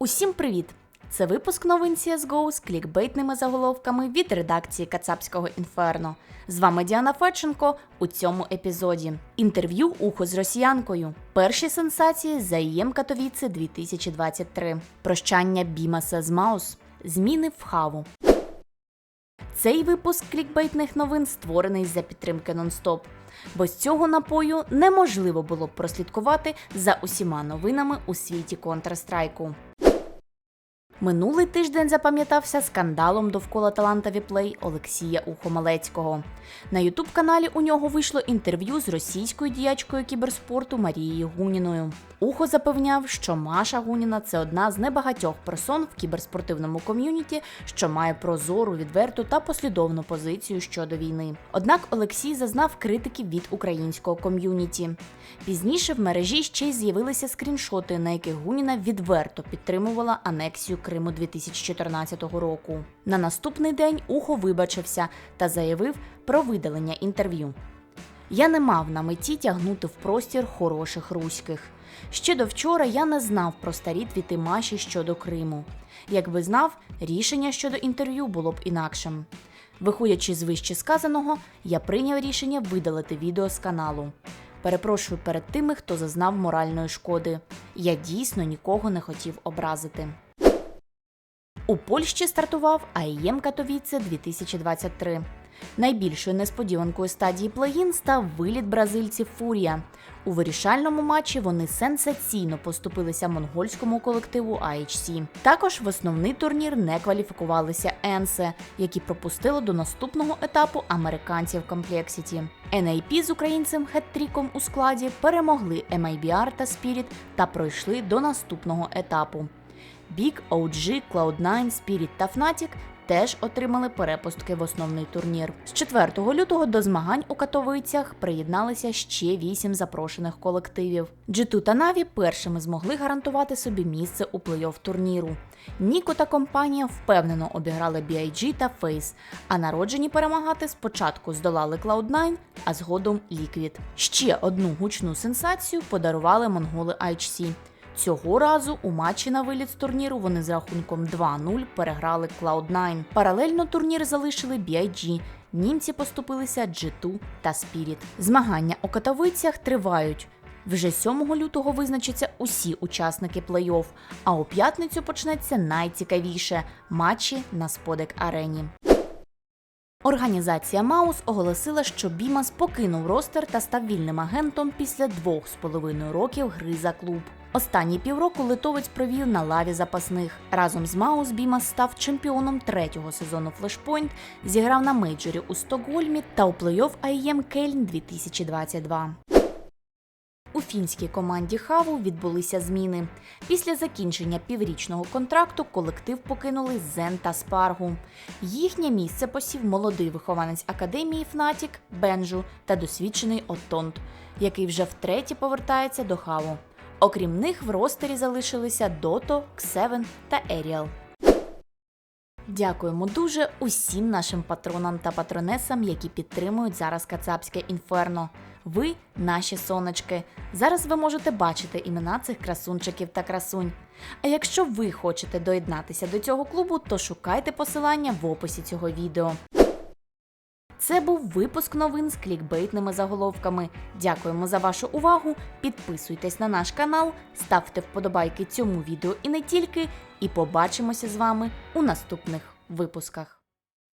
Усім привіт! Це випуск новин CSGO з клікбейтними заголовками від редакції Кацапського інферно. З вами Діана Федченко у цьому епізоді. Інтерв'ю ухо з росіянкою. Перші сенсації за ІєМ Катовіце 2023. Прощання Бімаса з Маус. Зміни в хаву. Цей випуск клікбейтних новин створений за підтримки нонстоп. Без цього напою неможливо було б прослідкувати за усіма новинами у світі Counter-Strike. Минулий тиждень запам'ятався скандалом довкола таланта Віплей Олексія Ухомалецького. На ютуб-каналі у нього вийшло інтерв'ю з російською діячкою кіберспорту Марією Гуніною. Ухо запевняв, що Маша Гуніна це одна з небагатьох персон в кіберспортивному ком'юніті, що має прозору, відверту та послідовну позицію щодо війни. Однак Олексій зазнав критики від українського ком'юніті. Пізніше в мережі ще й з'явилися скріншоти, на яких Гуніна відверто підтримувала анексію Криму 2014 року. На наступний день ухо вибачився та заявив про видалення інтерв'ю. Я не мав на меті тягнути в простір хороших руських. Ще до вчора я не знав про старі твіти Маші щодо Криму. Якби знав, рішення щодо інтерв'ю було б інакшим. Виходячи з вище сказаного, я прийняв рішення видалити відео з каналу. Перепрошую перед тими, хто зазнав моральної шкоди. Я дійсно нікого не хотів образити. У Польщі стартував АІМ Катовіце 2023. Найбільшою несподіванкою стадії плей-ін став виліт бразильців Фурія. У вирішальному матчі вони сенсаційно поступилися монгольському колективу AHC. Також в основний турнір не кваліфікувалися Енсе, які пропустили до наступного етапу американців Complexity. NAP з українцем хет-тріком у складі перемогли MIBR та Spirit та пройшли до наступного етапу. Big, OG, Cloud9, Spirit та Fnatic теж отримали перепустки в основний турнір. З 4 лютого до змагань у Катовицях приєдналися ще 8 запрошених колективів. G2 та Na'Vi першими змогли гарантувати собі місце у плей-офф турніру. Ніко та компанія впевнено обіграли BIG та FaZe, а народжені перемагати спочатку здолали Cloud9, а згодом Liquid. Ще одну гучну сенсацію подарували монголи IHC. Цього разу у матчі на виліт з турніру вони з рахунком 2-0 переграли Cloud9. Паралельно турнір залишили BIG. Німці поступилися G2 та Spirit. Змагання у Катовицях тривають. Вже 7 лютого визначаться усі учасники плей-офф, а у п'ятницю почнеться найцікавіше матчі на Сподек Арені. Організація Маус оголосила, що Бімас покинув ростер та став вільним агентом після двох з половиною років гри за клуб. Останні півроку литовець провів на лаві запасних. Разом з Маус Бімас став чемпіоном третього сезону Флешпойнт, зіграв на мейджорі у Стокгольмі та у плей-офф IEM Кельн 2022. У фінській команді Хаву відбулися зміни. Після закінчення піврічного контракту колектив покинули Зен та Спаргу. Їхнє місце посів молодий вихованець академії Фнатік Бенжу та досвідчений Оттонт, який вже втретє повертається до Хаву. Окрім них, в ростері залишилися Дото, Ксевен та Еріал. Дякуємо дуже усім нашим патронам та патронесам, які підтримують зараз Кацапське інферно. Ви наші сонечки. Зараз ви можете бачити імена цих красунчиків та красунь. А якщо ви хочете доєднатися до цього клубу, то шукайте посилання в описі цього відео. Це був випуск новин з клікбейтними заголовками. Дякуємо за вашу увагу. Підписуйтесь на наш канал, ставте вподобайки цьому відео і не тільки. І побачимося з вами у наступних випусках.